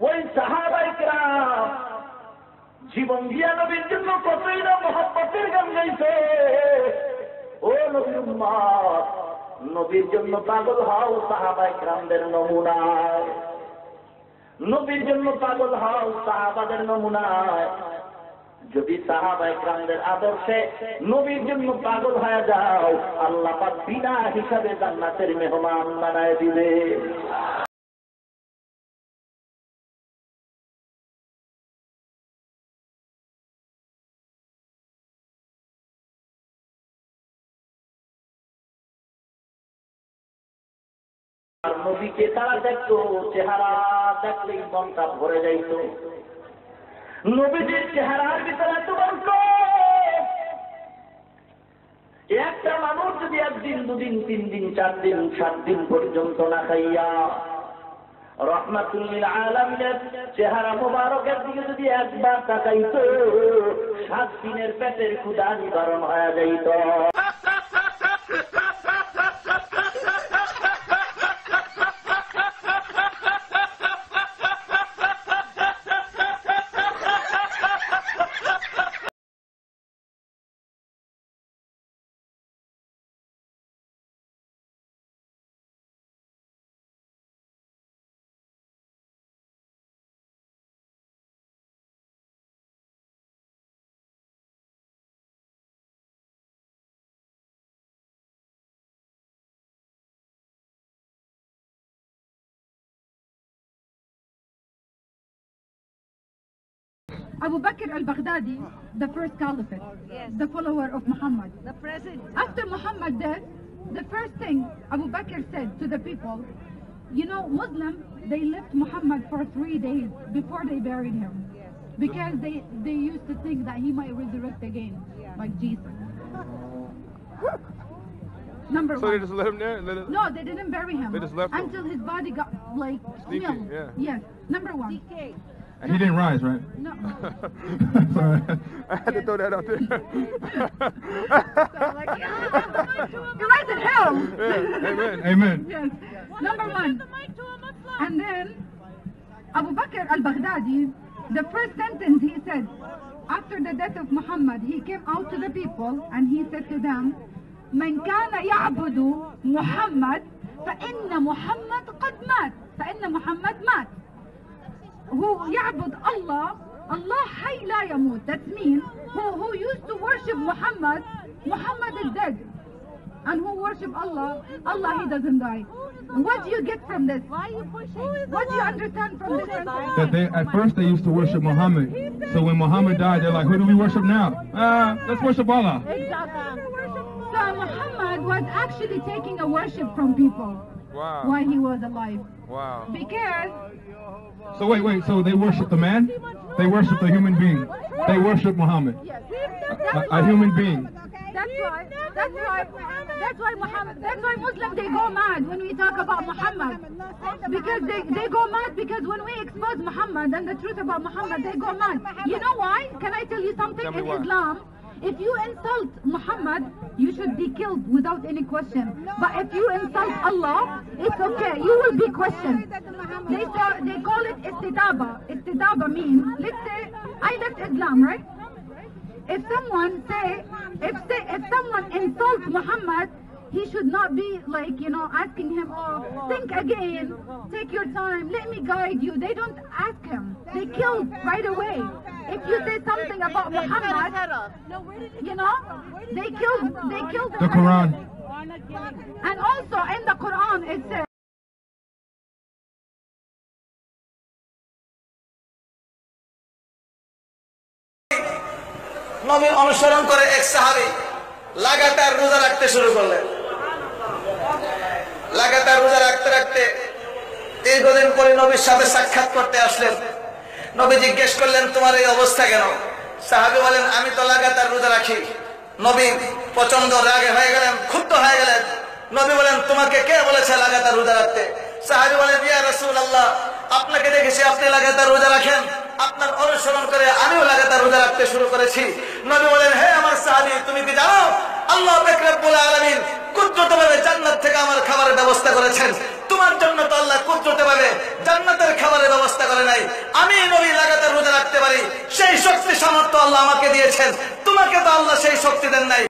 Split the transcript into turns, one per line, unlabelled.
ওই সাহাবাইকরাম জীবন দিয়া নবীর জন্য কতই না মহব্বতের গান গাইছে। ও নবীর নবীর জন্য পাগল হও সাহাবাইকরামদের নমুনায়। নবীর জন্য পাগল হও সাহাবাদের নমুনায়। যদি সাহাবা একরামদের আদর্শে নবীর জন্য পাগল হয়ে যাও, আল্লাহ বিনা হিসাবে জান্নাতের মেহমান বানায় দিবে। আর নবীকে তারা দেখতো, চেহারা দেখলেই মনটা ভরে যাইতো। নবীজির চেহারার ভিতরে এত বর্ষ একটা মানুষ যদি একদিন, দুদিন তিন দিন চার দিন সাত দিন পর্যন্ত না খাইয়া রহমাতুল্লিল আলমের চেহারা মোবারকের দিকে যদি একবার তাকাইত, সাত দিনের পেটের ক্ষুদা নিবারণ হয়ে যাইত।
Abu Bakr al-Baghdadi, the first caliphate,
Yes.
the follower of Muhammad.
The president.
After Muhammad dead, the first thing Abu Bakr said to the people, you know, Muslims, they left Muhammad for three days before they buried him.
Yes.
Because they, they used to think that he might resurrect again,
Yeah.
like Jesus. Number
So
one.
they just let him there? Let it,
No, they didn't bury him.
They just left him.
until his body got like
Sneaky, yeah.
Yes. Number one.
DK.
He didn't rise, right?
No.
Sorry.
I had to throw that out there.
Like, yeah,
You're right in hell.
yeah, amen.
Amen.
Yes. Number one. And then Abu Bakr al-Baghdadi, the first sentence he said, after the death of Muhammad, he came out to the people and he said to them, من كان يعبد محمد فإن محمد قد مات فإن محمد مات who يعبد Allah Allah حي لا يموت that means who, who used to worship Muhammad Muhammad is dead and who worship Allah Allah he doesn't die what do you get from this
Why are you pushing?
what do you understand from this sentence?
That they at first they used to worship Muhammad. So when Muhammad died, they're like, who do we worship now? Uh, let's worship Allah.
Exactly.
so Muhammad was actually taking a worship from people
Wow.
while he was alive
Wow.
because
So wait, wait. So they worship the man? They worship the human being. They worship Muhammad,
yes
a, a human being.
That's why. That's why. That's why Muhammad. That's why Muslims they go mad when we talk about Muhammad, because they they go mad because when we expose Muhammad and the truth about Muhammad, they go mad. You know why? Can I tell you something?
Tell
In. Islam, if you insult Muhammad, you should be killed without any question. But if you insult Allah, it's okay. You will be questioned. They say, they call it istidaba. Istidaba means, let's say, I left Islam, right? if someone say if say, if someone insults Muhammad, he should not be like you know asking him, oh, think again, take your time, let me guide you. They don't ask him. They kill right away. If you say something about Muhammad, you know, they kill they kill
The Quran.
And also in the Quran it says.
নবী অনুসরণ করে এক সাহাবি লাগাতার রোজা রাখতে শুরু করলেন লাগাতার রোজা রাখতে রাখতে দীর্ঘদিন পরে নবীর সাথে সাক্ষাৎ করতে আসলেন। নবী জিজ্ঞেস করলেন, তোমার এই অবস্থা কেন? সাহাবি বলেন, আমি তো লাগাতার রোজা রাখি। নবী প্রচণ্ড রাগে হয়ে গেলেন, ক্ষুব্ধ হয়ে গেলেন। নবী বলেন, তোমাকে কে বলেছে লাগাতার রোজা রাখতে? সাহাবি বলেন, ইয়া রসুল আল্লাহ আপনাকে দেখেছি, আপনি লাগাতার রোজা রাখেন। আপনার অনুসরণ করে আমিও লাগাতার রোজা রাখতে শুরু করেছি। নবী বলেন, হে আমার সাহাবি, তুমি কি জানো? আল্লাহ রব্বুল আলামিন কুদরতভাবে জান্নাত থেকে ব্যবস্থা করেছেন। তোমার জন্য তো আল্লাহ কুদরতে পারে জান্নাতের খাবারের ব্যবস্থা করে নাই। আমি নবী লাগাতার রোজা রাখতে পারি, সেই শক্তি সামর্থ্য আল্লাহ আমাকে দিয়েছেন। তোমাকে তো আল্লাহ সেই শক্তি দেন নাই।